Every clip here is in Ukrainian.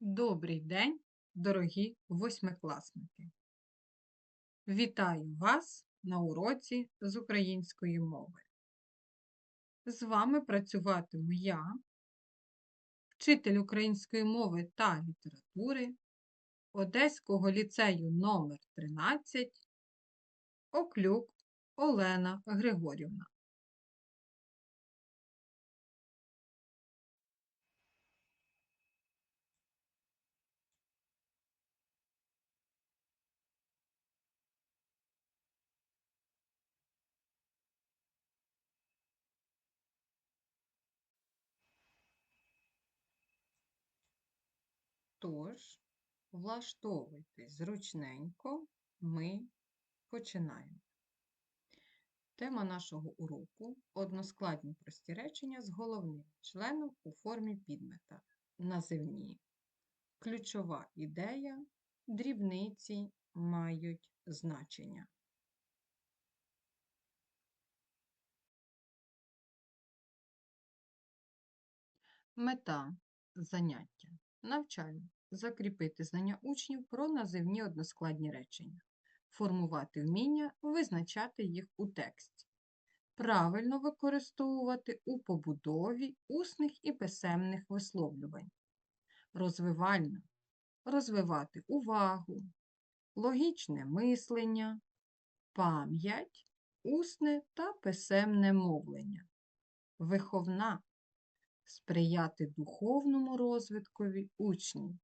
Добрий день, дорогі восьмикласники! Вітаю вас на уроці з української мови. З вами працюватиму я, вчитель української мови та літератури Одеського ліцею номер 13 Оклюк Олена Григорівна. Тож, влаштовуйтесь зручненько, ми починаємо. Тема нашого уроку односкладні прості речення з головним членом у формі підмета. Називні. Ключова ідея, дрібниці мають значення. Мета заняття. Навчально. Закріпити знання учнів про називні односкладні речення. Формувати вміння, визначати їх у тексті. Правильно використовувати у побудові усних і писемних висловлювань. Розвивально. Розвивати увагу, логічне мислення, пам'ять, усне та писемне мовлення. Виховна сприяти духовному розвиткові учнів,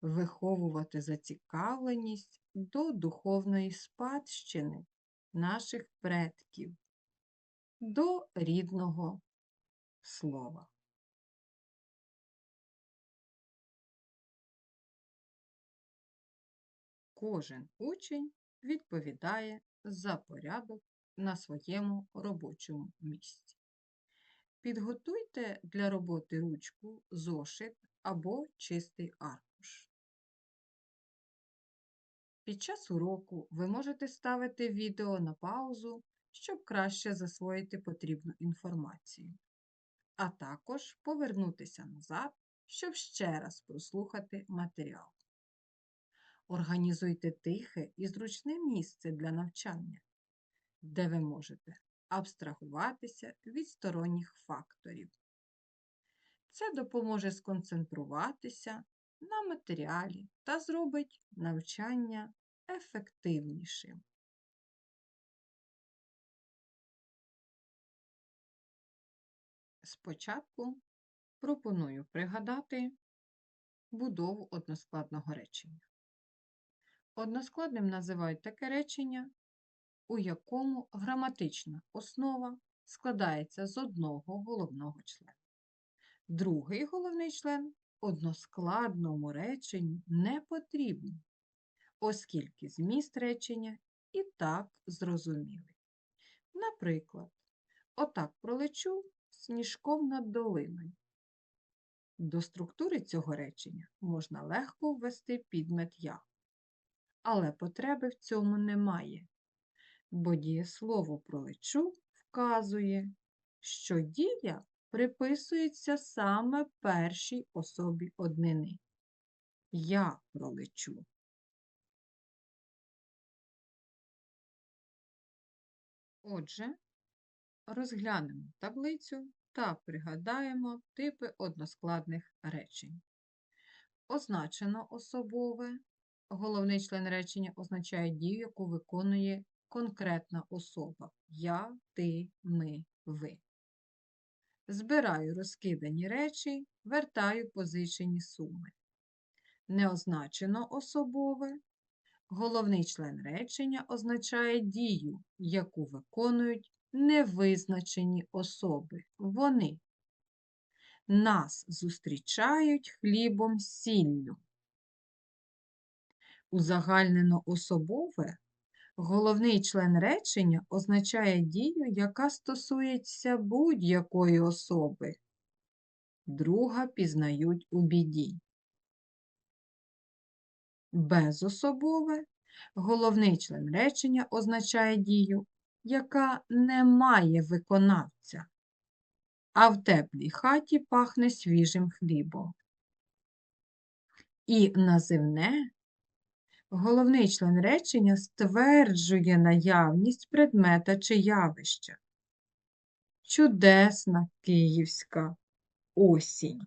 виховувати зацікавленість до духовної спадщини наших предків, до рідного слова. Кожен учень відповідає за порядок на своєму робочому місці. Підготуйте для роботи ручку, зошит або чистий аркуш. Під час уроку ви можете ставити відео на паузу, щоб краще засвоїти потрібну інформацію, а також повернутися назад, щоб ще раз прослухати матеріал. Організуйте тихе і зручне місце для навчання, де ви можете абстрагуватися від сторонніх факторів. Це допоможе сконцентруватися на матеріалі та зробить навчання ефективнішим. Спочатку пропоную пригадати будову односкладного речення. Односкладним називають таке речення, у якому граматична основа складається з одного головного члена. Другий головний член односкладному реченню не потрібен, оскільки зміст речення і так зрозумілий. Наприклад, отак пролечу сніжком над долиною. До структури цього речення можна легко ввести підмет я, але потреби в цьому немає, бо дієслово пролечу вказує, що дія приписується саме першій особі однини. Я пролечу. Отже, розглянемо таблицю та пригадаємо типи односкладних речень. Означено особове. Головний член речення означає дію, яку виконує конкретна особа я, ти, ми, ви. Збираю розкидані речі, вертаю позичені суми. Неозначено особове. Головний член речення означає дію, яку виконують невизначені особи. Вони нас зустрічають хлібом сіллю. Узагальнено особове Головний член речення означає дію, яка стосується будь-якої особи. Друга пізнають у біді. Безособове головний член речення означає дію, яка не має виконавця, а в теплій хаті пахне свіжим хлібом. і називне, головний член речення стверджує наявність предмета чи явища. Чудесна київська осінь.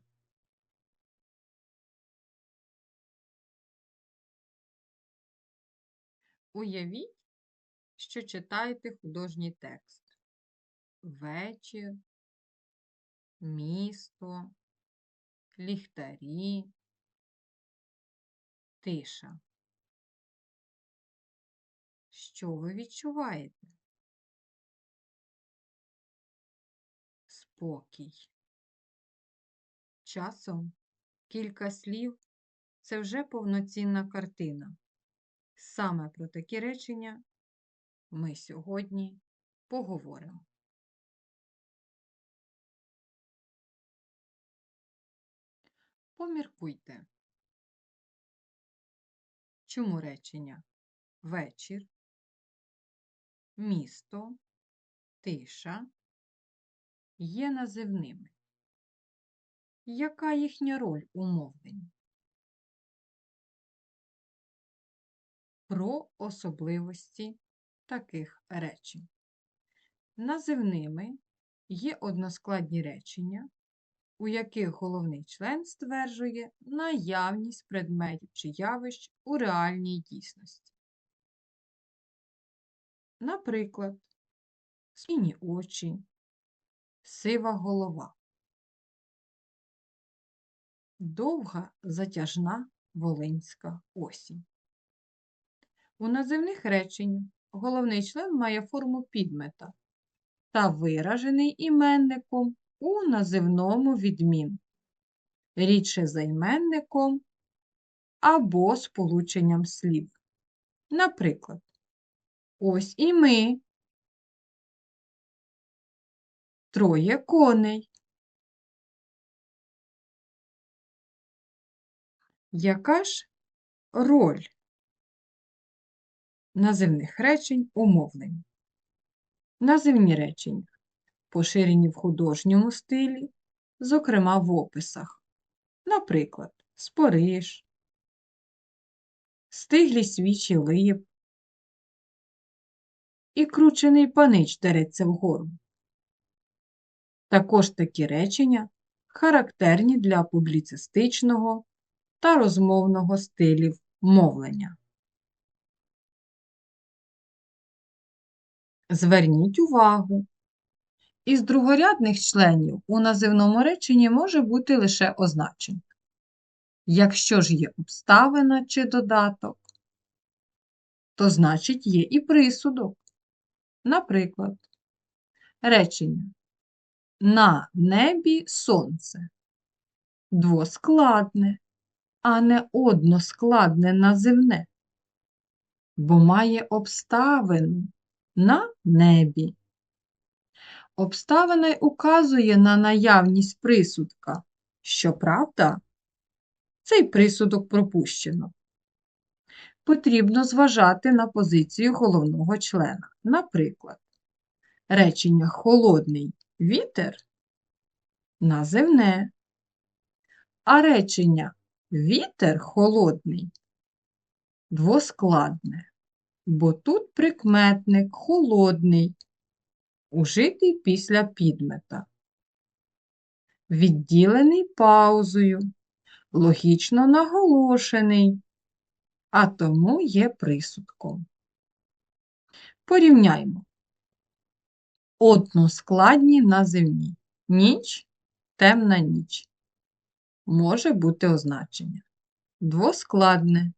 Уявіть, що читаєте художній текст. Вечір, місто, ліхтарі, тиша. Що ви відчуваєте? Спокій. Часом кілька слів це вже повноцінна картина. Саме про такі речення ми сьогодні поговоримо. Поміркуйте. Чому речення вечір, місто, тиша є називними? Яка їхня роль у мовленні? Про особливості таких речень. Називними є односкладні речення, у яких головний член стверджує наявність предметів чи явищ у реальній дійсності. Наприклад, сині очі, сива голова, довга затяжна волинська осінь. У називних реченнях головний член має форму підмета та виражений іменником у називному відмінку, рідше займенником або сполученням слів. Наприклад, ось і ми, троє коней. Яка ж роль називних речень у мовленні? Називні речення поширені в художньому стилі, зокрема в описах. Наприклад, спориш, стиглі свічі лип і кручений панич дереться вгору. Також такі речення характерні для публіцистичного та розмовного стилів мовлення. Зверніть увагу, із другорядних членів у називному реченні може бути лише означення. Якщо ж є обставина чи додаток, то значить є і присудок. Наприклад, речення на небі сонце двоскладне, а не односкладне називне, бо має обставину на небі. Обставина й указує на наявність присудка. Щоправда, цей присудок пропущено. Потрібно зважати на позицію головного члена. Наприклад, речення холодний вітер називне, а речення вітер холодний двоскладне, бо тут прикметник холодний ужитий після підмета, відділений паузою, логічно наголошений, а тому є присудком. Порівняймо. Односкладні називні. Ніч, темна ніч. Може бути означення. Двоскладне.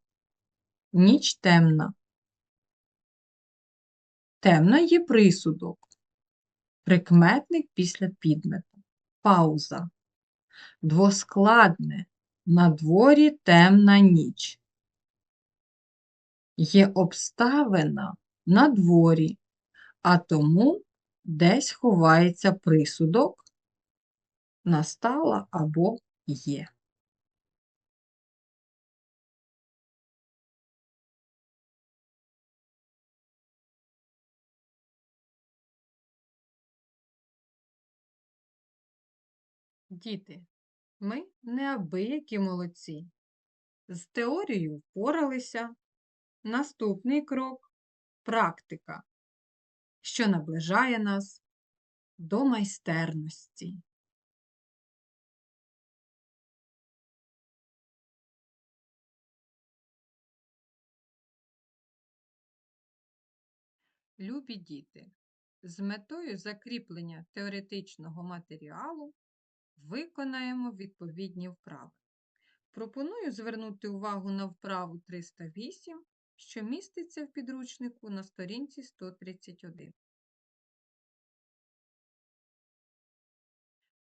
Ніч темна. Темна є присудок прикметник після підмету. Пауза. Двоскладне. На дворі темна ніч. Є обставина на дворі, а тому десь ховається присудок, настала або є. Діти, ми неабиякі молодці. З теорією впоралися. Наступний крок практика, що наближає нас до майстерності. Любі діти, з метою закріплення теоретичного матеріалу виконаємо відповідні вправи. Пропоную звернути увагу на вправу 308, що міститься в підручнику на сторінці 131.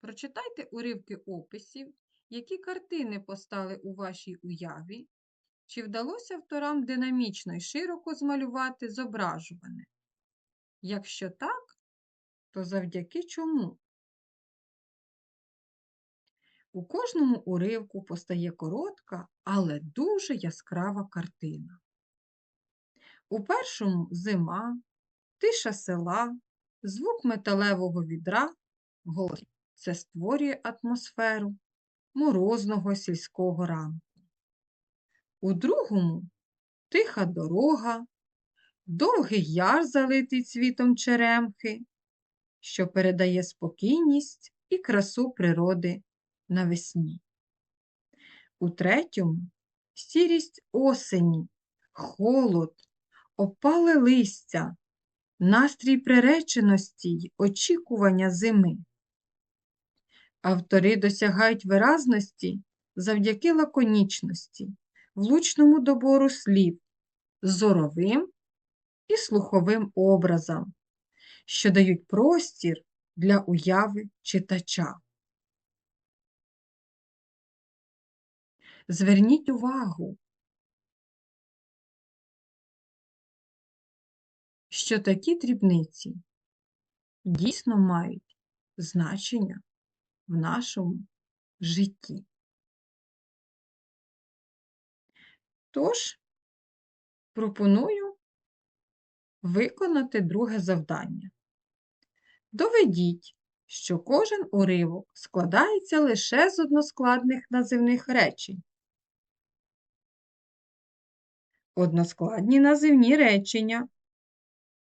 Прочитайте уривки описів, які картини постали у вашій уяві, чи вдалося авторам динамічно і широко змалювати зображуване. Якщо так, то завдяки чому? У кожному уривку постає коротка, але дуже яскрава картина. У першому зима, тиша села, звук металевого відра, голос. Це створює атмосферу морозного сільського ранку. У другому тиха дорога, довгий яр, залитий цвітом черемхи, що передає спокійність і красу природи навесні. У третьому сірість осені, холод, опале листя, настрій приреченості й очікування зими. Автори досягають виразності завдяки лаконічності, влучному добору слів, зоровим і слуховим образам, що дають простір для уяви читача. Зверніть увагу, що такі дрібниці дійсно мають значення в нашому житті. Тож, пропоную виконати друге завдання. Доведіть, що кожен уривок складається лише з односкладних називних речень. Односкладні називні речення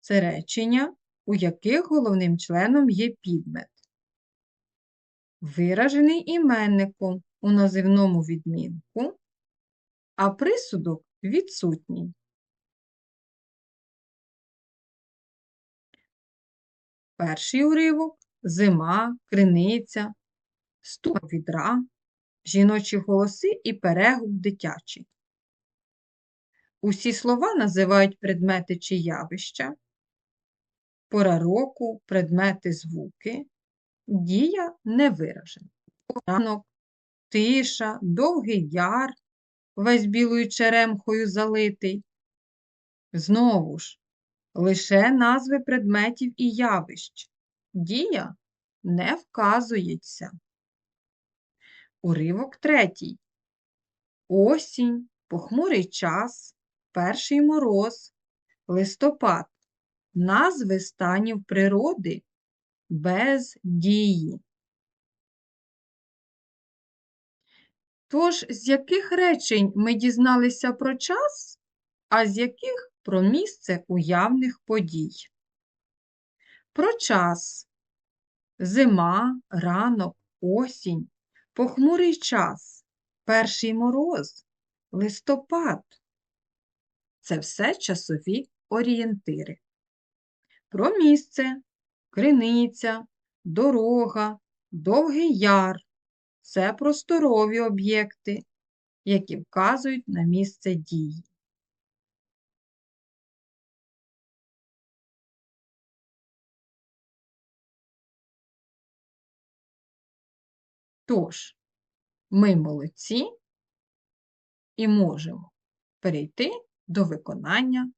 це речення, у яких головним членом є підмет, виражений іменником у називному відмінку, а присудок відсутній. Перший уривок зима, криниця, стук відра, жіночі голоси і перегук дитячий. Усі слова називають предмети чи явища, року, предмети, звуки, дія не виражена. Ранок, тиша, довгий яр, весь білою черемхою залитий. Знову ж, лише назви предметів і явищ. Дія не вказується. Уривок третій. Осінь, похмурий час, перший мороз, листопад. Назви станів природи без дії. Тож, з яких речень ми дізналися про час, а з яких про місце уявних подій? Про час зима, ранок, осінь, похмурий час, перший мороз, листопад. Це все часові орієнтири. Про місце, криниця, дорога, довгий яр це просторові об'єкти, які вказують на місце дії. Тож, ми молодці і можемо перейти до виконання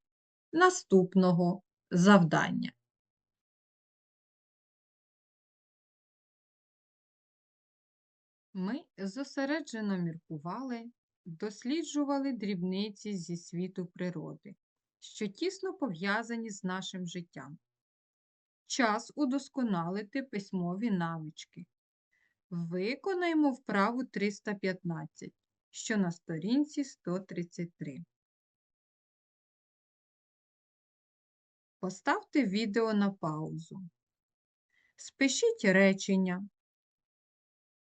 наступного завдання. Ми зосереджено міркували, досліджували дрібниці зі світу природи, що тісно пов'язані з нашим життям. Час удосконалити письмові навички. Виконаємо вправу 315, що на сторінці 133. Поставте відео на паузу. Спишіть речення.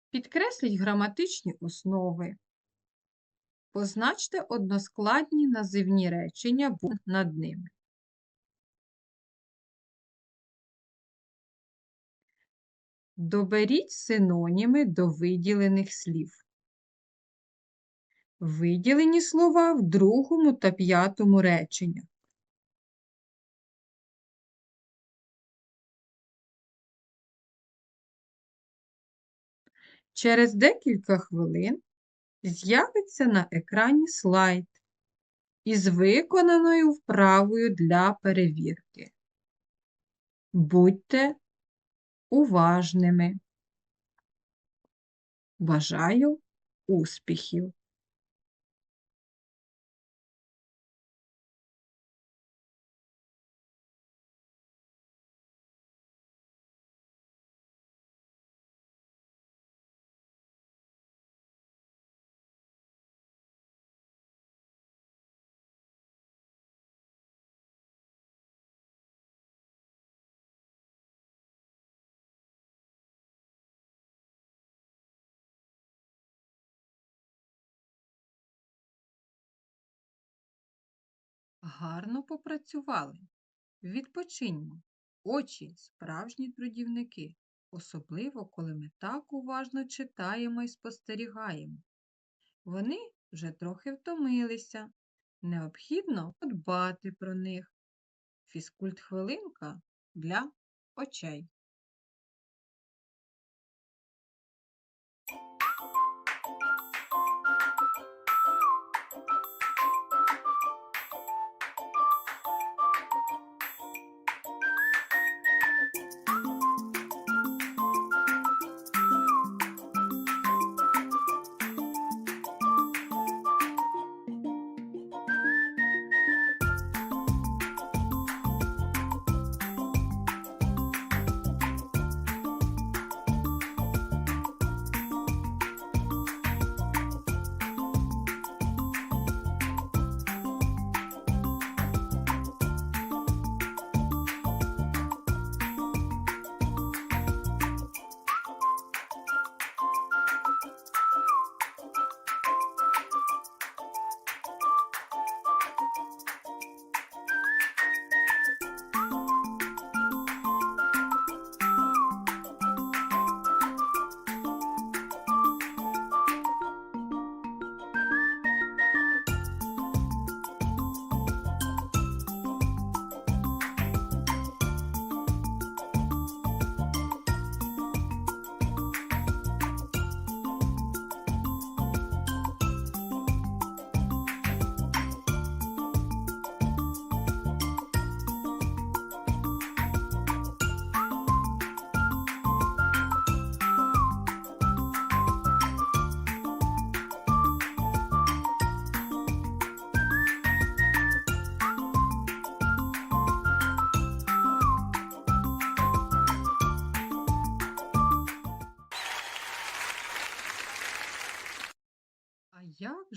Підкресліть граматичні основи. Позначте односкладні називні речення над ними. Доберіть синоніми до виділених слів. Виділені слова в другому та п'ятому реченнях. Через декілька хвилин з'явиться на екрані слайд із виконаною вправою для перевірки. Будьте уважними. Бажаю успіхів! Гарно попрацювали. Відпочиньмо. Очі справжні трудівники, особливо коли ми так уважно читаємо і спостерігаємо. Вони вже трохи втомилися. Необхідно подбати про них. Фізкульт хвилинка для очей.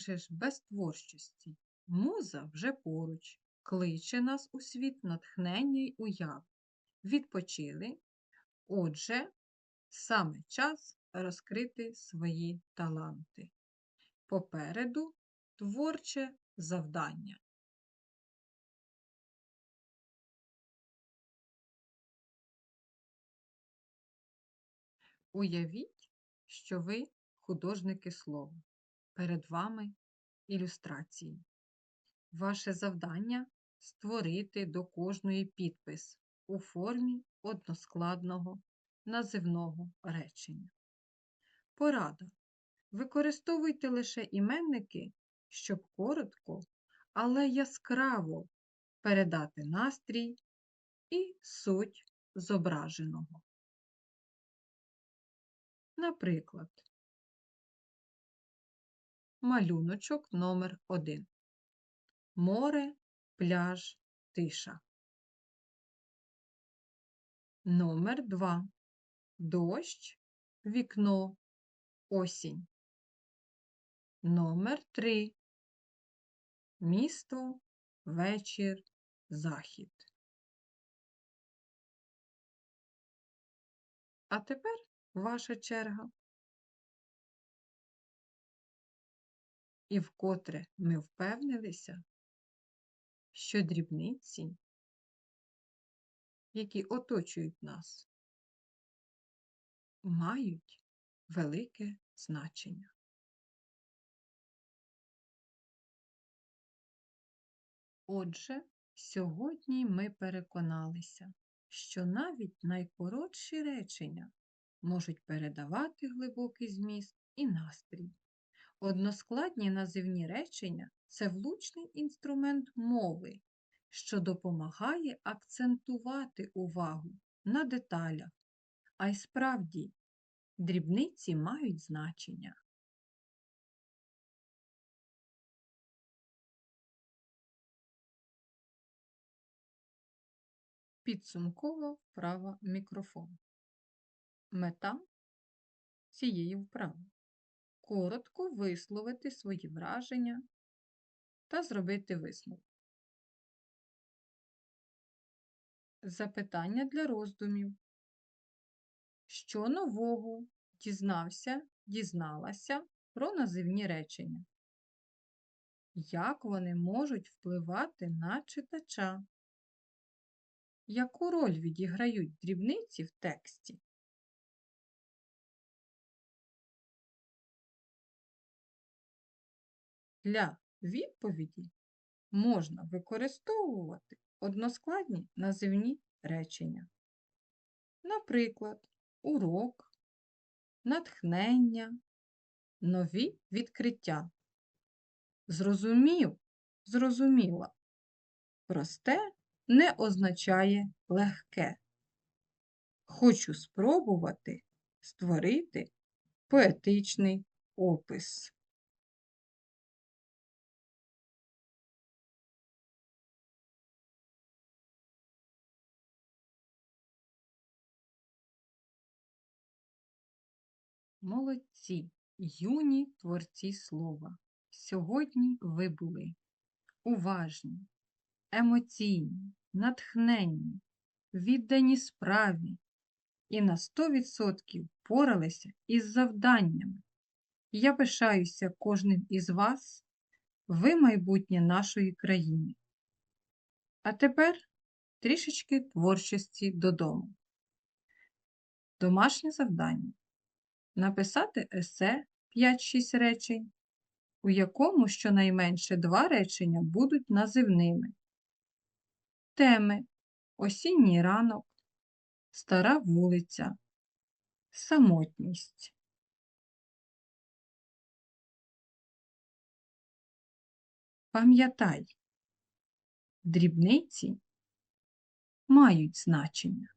Як же ж без творчості? Муза вже поруч, кличе нас у світ натхнення й уяв. Відпочили. Отже, саме час розкрити свої таланти. Попереду творче завдання. Уявіть, що ви художники слова. Перед вами ілюстрації. Ваше завдання створити до кожної підпис у формі односкладного називного речення. Порада. Використовуйте лише іменники, щоб коротко, але яскраво передати настрій і суть зображеного. Наприклад, малюночок номер 1 Море, пляж, тиша. Номер 2 Дощ, вікно, осінь. Номер 3. Місто, вечір, захід. А тепер ваша черга. І вкотре ми впевнилися, що дрібниці, які оточують нас, мають велике значення. Отже, сьогодні ми переконалися, що навіть найкоротші речення можуть передавати глибокий зміст і настрій. Односкладні називні речення це влучний інструмент мови, що допомагає акцентувати увагу на деталях, а й справді дрібниці мають значення. Підсумкова вправа мікрофон. Мета цієї вправи коротко висловити свої враження та зробити висновок. Запитання для роздумів. Що нового дізнався, дізналася про називні речення? Як вони можуть впливати на читача? Яку роль відіграють дрібниці в тексті? Для відповіді можна використовувати односкладні називні речення. Наприклад, урок, натхнення, нові відкриття. Зрозумів, зрозуміла. Просте не означає легке. Хочу спробувати створити поетичний опис. Молодці, юні творці слова. Сьогодні ви були уважні, емоційні, натхненні, віддані справі і на 100% впоралися із завданнями. Я пишаюся кожним із вас, ви майбутнє нашої країни. А тепер трішечки творчості додому. Домашнє завдання написати есе 5-6 речень, у якому щонайменше два речення будуть називними. Теми осінній ранок, стара вулиця, самотність. Пам'ятай, дрібниці мають значення.